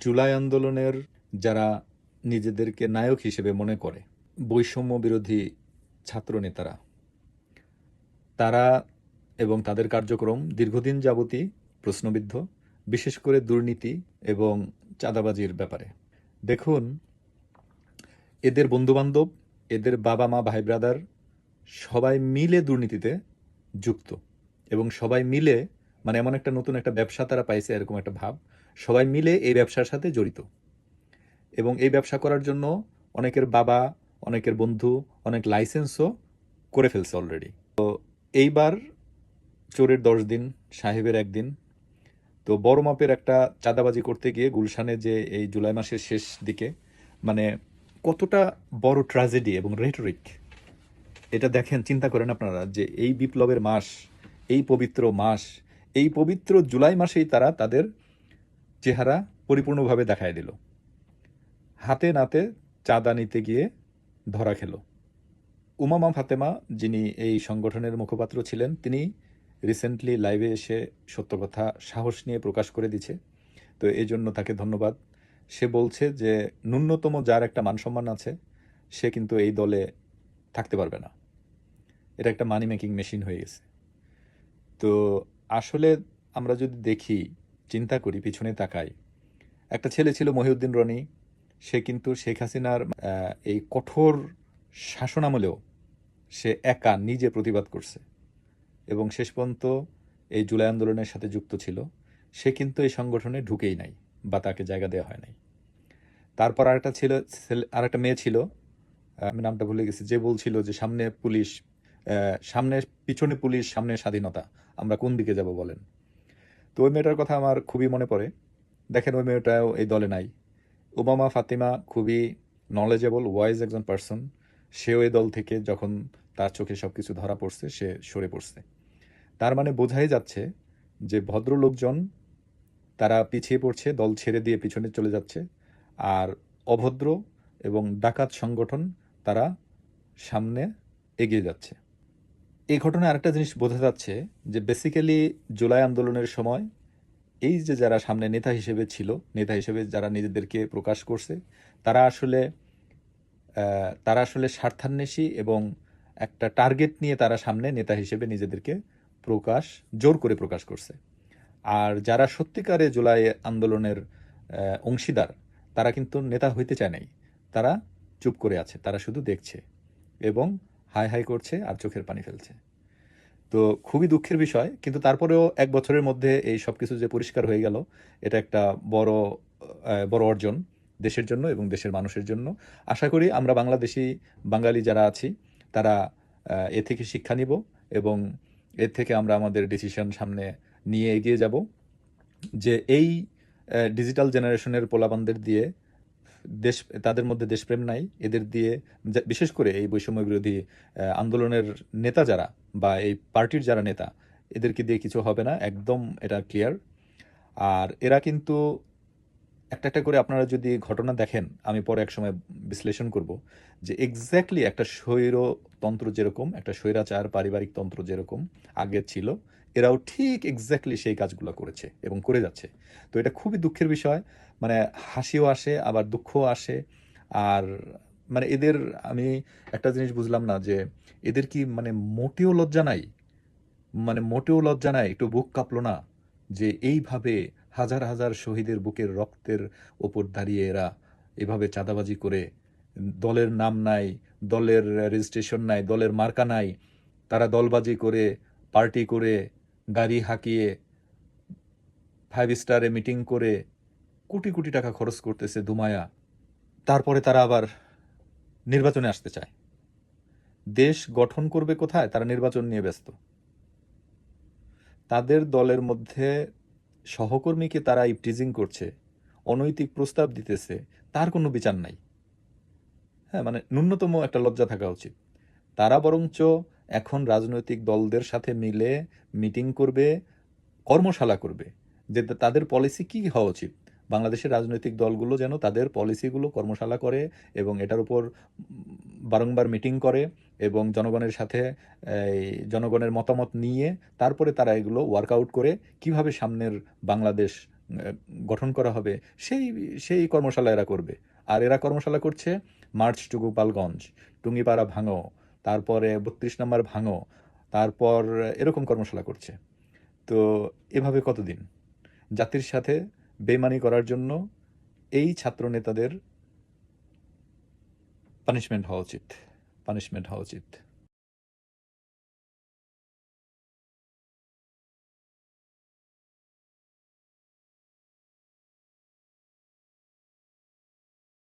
জুলাই আন্দোলনের যারা নিজেদেরকে নায়ক হিসেবে মনে করে, বৈষম্য বিরোধী ছাত্র নেতারা, তারা এবং তাদের কার্যক্রম দীর্ঘদিন যাবতই প্রশ্নবিদ্ধ, বিশেষ করে দুর্নীতি এবং চাঁদাবাজির ব্যাপারে। দেখুন, এদের বন্ধুবান্ধব, এদের বাবা মা, ভাই ব্রাদার সবাই মিলে দুর্নীতিতে যুক্ত এবং সবাই মিলে মানে এমন একটা নতুন একটা ব্যবসা তারা পাইছে, এরকম একটা ভাব। সবাই মিলে এই ব্যবসার সাথে জড়িত। এবং এই ব্যবসা করার জন্য অনেকের বাবা, অনেকের বন্ধু, অনেক লাইসেন্সও করে ফেলছে অলরেডি তো এইবার চোরের দশ দিন, সাহেবের একদিন। তো বড় মাপের একটা চাঁদাবাজি করতে গিয়ে গুলশানে যে এই জুলাই মাসের শেষ দিকে মানে কতটা বড় ট্র্যাজেডি এবং রেটরিক এটা দেখেন, চিন্তা করেন আপনারা যে এই বিপ্লবের মাস, এই পবিত্র মাস, এই পবিত্র জুলাই মাসেই তারা তাদের চেহারা পরিপূর্ণভাবে দেখায় দিল। হাতে নাতে চাঁদা নিতে গিয়ে ধরা খেল। উমামা ফাতেমা, যিনি এই সংগঠনের মুখপাত্র ছিলেন, তিনি রিসেন্টলি লাইভে এসে সত্য কথা সাহস নিয়ে প্রকাশ করে দিছে। তো এই জন্য তাকে ধন্যবাদ। সে বলছে যে, ন্যূনতম যার একটা মানসম্মান আছে, সে কিন্তু এই দলে থাকতে পারবে না। এটা একটা মানি মেকিং মেশিন হয়ে গেছে। তো আসলে আমরা যদি দেখি চিন্তা করি, পিছনে তাকাই। একটা ছেলে ছিল মহিউদ্দিন রনি। সে কিন্তু শেখ হাসিনার এই কঠোর শাসনামলেও সে একা নিজে প্রতিবাদ করছে। এবং শেষ পর্যন্ত এই জুলাই আন্দোলনের সাথে যুক্ত ছিল। সে কিন্তু এই সংগঠনে ঢুকেই নাই বা তাকে জায়গা দেওয়া হয় নাই। তারপর আরেকটা ছিল আরেকটা মেয়ে ছিল। আমি নামটা ভুলে গেছি। যে বলছিল যে সামনে পুলিশ সামনে, পিছনে পুলিশ, সামনে স্বাধীনতা, আমরা কোন দিকে যাব বলেন। তো ওই মেয়েটার কথা আমার খুবই মনে পড়ে। দেখেন ওই মেয়েটাও এই দলে নাই। ওবামা ফাতিমা খুবই নলেজেবল ওয়াইজ একজন পার্সন সেও এই দল থেকে যখন তার চোখে সব কিছু ধরা পড়ছে, সে সরে পড়ছে। তার মানে বোঝাই যাচ্ছে যে ভদ্রলোকজন তারা পিছিয়ে পড়ছে, দল ছেড়ে দিয়ে পিছনে চলে যাচ্ছে। আর অভদ্র এবং ডাকাত সংগঠন তারা সামনে এগিয়ে যাচ্ছে। এই ঘটনায় আরেকটা জিনিস বোঝা যাচ্ছে যে বেসিক্যালি জুলাই আন্দোলনের সময় এই যে যারা সামনে নেতা হিসেবে ছিল, নেতা হিসেবে যারা নিজেদেরকে প্রকাশ করছে, তারা আসলে তারা আসলে স্বার্থান্বেষী এবং একটা টার্গেট নিয়ে তারা সামনে নেতা হিসেবে নিজেদেরকে প্রকাশ, জোর করে প্রকাশ করছে। আর যারা সত্যিকারে জুলাই আন্দোলনের অংশীদার, তারা কিন্তু নেতা হইতে চায় নাই। তারা চুপ করে আছে, তারা শুধু দেখছে। এবং হাই হাই করছে আর চোখের পানি ফেলছে। তো খুবই দুঃখের বিষয়, কিন্তু তারপরেও এক বছরের মধ্যে এই সব কিছু যে পরিষ্কার হয়ে গেল, এটা একটা বড় বড় অর্জন দেশের জন্য এবং দেশের মানুষের জন্য। আশা করি আমরা বাংলাদেশি, বাঙালি যারা আছি, তারা, এ থেকে শিক্ষা নিব এবং এর থেকে আমরা আমাদের ডিসিশন সামনে নিয়ে এগিয়ে যাব যে এই ডিজিটাল জেনারেশনের পোলাপানদের দিয়ে দেশ, তাদের মধ্যে দেশপ্রেম নাই। এদের দিয়ে বিশেষ করে এই বৈষম্য বিরোধী আন্দোলনের নেতা যারা বা এই পার্টির যারা নেতা, এদেরকে দিয়ে কিছু হবে না। একদম এটা ক্লিয়ার আর এরা কিন্তু একটা একটা করে আপনারা যদি ঘটনা দেখেন, আমি পরে এক সময় বিশ্লেষণ করব যে এক্স্যাক্টলি একটা স্বৈরতন্ত্র যেরকম, একটা স্বৈরাচার, পারিবারিক তন্ত্র যেরকম আগে ছিল, এরাও ঠিক এক্স্যাক্টলি সেই কাজগুলো করেছে এবং করে যাচ্ছে। তো এটা খুবই দুঃখের বিষয় মানে হাসিও আসে, আবার দুঃখও আসে, আর মানে এদের, আমি একটা জিনিস বুঝলাম না যে এদের কি মানে মোটেও লজ্জা নাই? মানে মোটেও লজ্জা নাই, একটু বুক কাঁপলো না যে এইভাবে হাজার হাজার শহীদের বুকের রক্তের ওপর দাঁড়িয়ে এরা এভাবে চাঁদাবাজি করে, দলের নাম নাই, দলের রেজিস্ট্রেশন নাই, দলের মার্কা নাই, তারা দলবাজি করে পার্টি করে, গাড়ি হাঁকিয়ে ফাইভ স্টারে মিটিং করে, কোটি কোটি টাকা খরচ করতেছে দুমায়া তারপরে তারা আবার নির্বাচনে আসতে চায়। দেশ গঠন করবে কোথায়? তারা নির্বাচন নিয়ে ব্যস্ত। তাদের দলের মধ্যে সহকর্মীকে তারা ইপটিজিং করছে, অনৈতিক প্রস্তাব দিতেছে, তার কোনো বিচার নাই। হ্যাঁ মানে ন্যূনতম একটা লজ্জা থাকা উচিত। তারা বরঞ্চ এখন রাজনৈতিক দলদের সাথে মিলে মিটিং করবে, কর্মশালা করবে, যে তাদের পলিসি কি হওয়া উচিত? বাংলাদেশের রাজনৈতিক দলগুলো যেন তাদের পলিসিগুলো কর্মশালা করে এবং এটার উপর বারংবার মিটিং করে এবং জনগণের সাথে জনগণের মতামত নিয়ে তারপরে তারা এগুলো ওয়ার্কআউট করে কীভাবে সামনের বাংলাদেশ গঠন করা হবে, সেই সেই কর্মশালা এরা করবে। আর এরা কর্মশালা করছে মার্চ টু গোপালগঞ্জ, টুঙ্গিপাড়া ভাঙো, তারপরে বত্রিশ নম্বর ভাঙো, তারপর এরকম কর্মশালা করছে। তো এভাবে কতদিন? জাতির সাথে বেমানি করার জন্য এই ছাত্র নেতাদের পানিশমেন্ট হওয়া উচিত পানিশমেন্ট হওয়া উচিত।